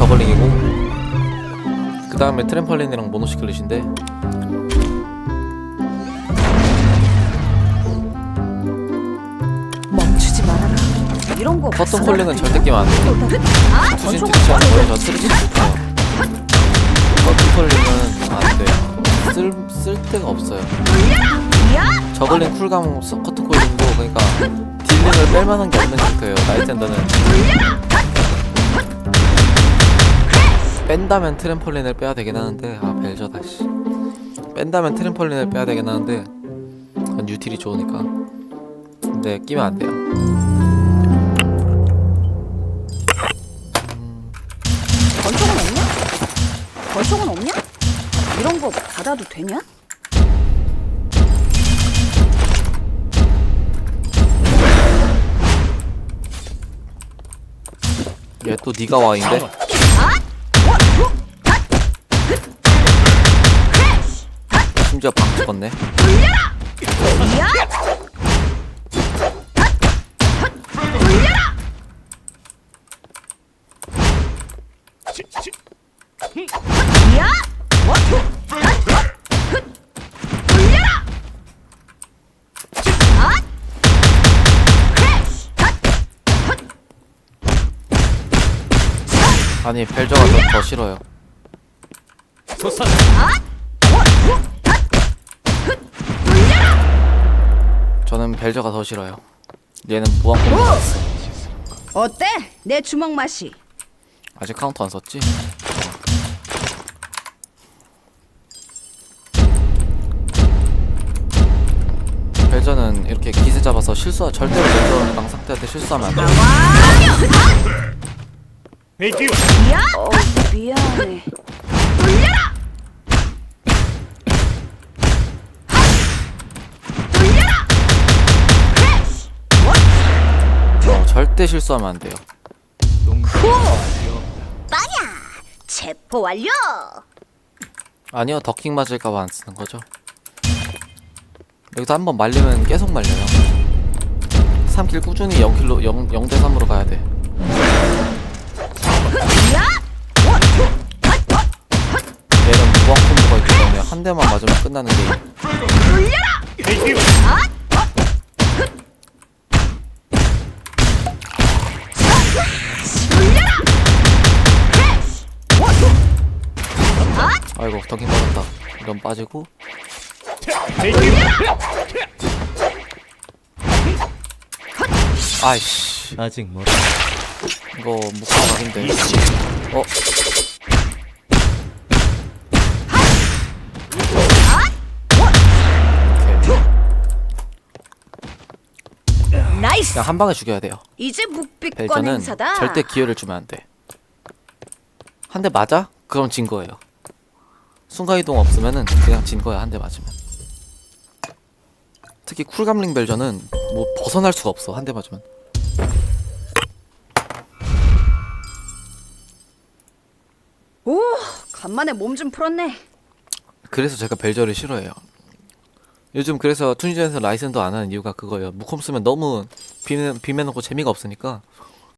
저글링이고 그 다음에 트램펄린이랑 모노시클릿인데 멈추지 말아라. 이런 거 커튼. 콜링은 절대 끼면 안돼 아, 투신 트리시하는 거에 저 트리시 못해요. 커튼 콜링은 안돼요. 쓸, 쓸 데가 없어요. 저글링 쿨감 서- 커튼 콜링도 그러니까 딜링을 뺄 만한 게 없는 상태예요. 나이텐더는 뺀다면 트램펄린을 빼야 되긴 하는데 아 벨저다 씨 뺀다면 트램펄린을 빼야 되긴 하는데 그건 유틸이 좋으니까 근데 끼면 안 돼요 권총은 없냐? 권총은 없냐? 이런 거 받아도 되냐? 얘 또 니가 와인데 심지어 방 찍었네. 아니 벨저가 더, 더 싫어요 저는 벨저가 더 싫어요 얘는 무한 콤보 어때? 내 주먹 맛이. 아직 카운터 안 썼지? 벨저는 이렇게 기세 잡아서 실수 절대로 벨저랑 상대한테 실수하면 안 돼요 어, 미안해. 절대 실수하면 안 돼요. 체포 완료. 아니요 더킹 맞을까봐 안 쓰는 거죠. 여기서 한번 말리면 계속 말려요. 3킬 꾸준히 0킬로 0, 0대 3으로 가야 돼. 얘는 무한 콤보가 있기 때문에 한 대만 맞으면 끝나는 게임 아이고 더킹 빠졌다 이건 빠지고 아이씨 아직 멀 이거 묶어 각인데 어? 나이스. 그냥 한 방에 죽여야 돼요 이제 묵비권 벨저는 행사다. 절대 기회를 주면 안돼 한 대 맞아? 그럼 진 거예요 순간이동 없으면은 그냥 진 거야 한 대 맞으면 특히 쿨감링 벨저는 뭐 벗어날 수가 없어 한 대 맞으면 오, 간만에 몸 좀 풀었네. 그래서 제가 벨저를 싫어해요. 요즘 그래서 투니전에서 라이센더 안 하는 이유가 그거예요. 무콤 쓰면 너무 비매, 비매놓고 재미가 없으니까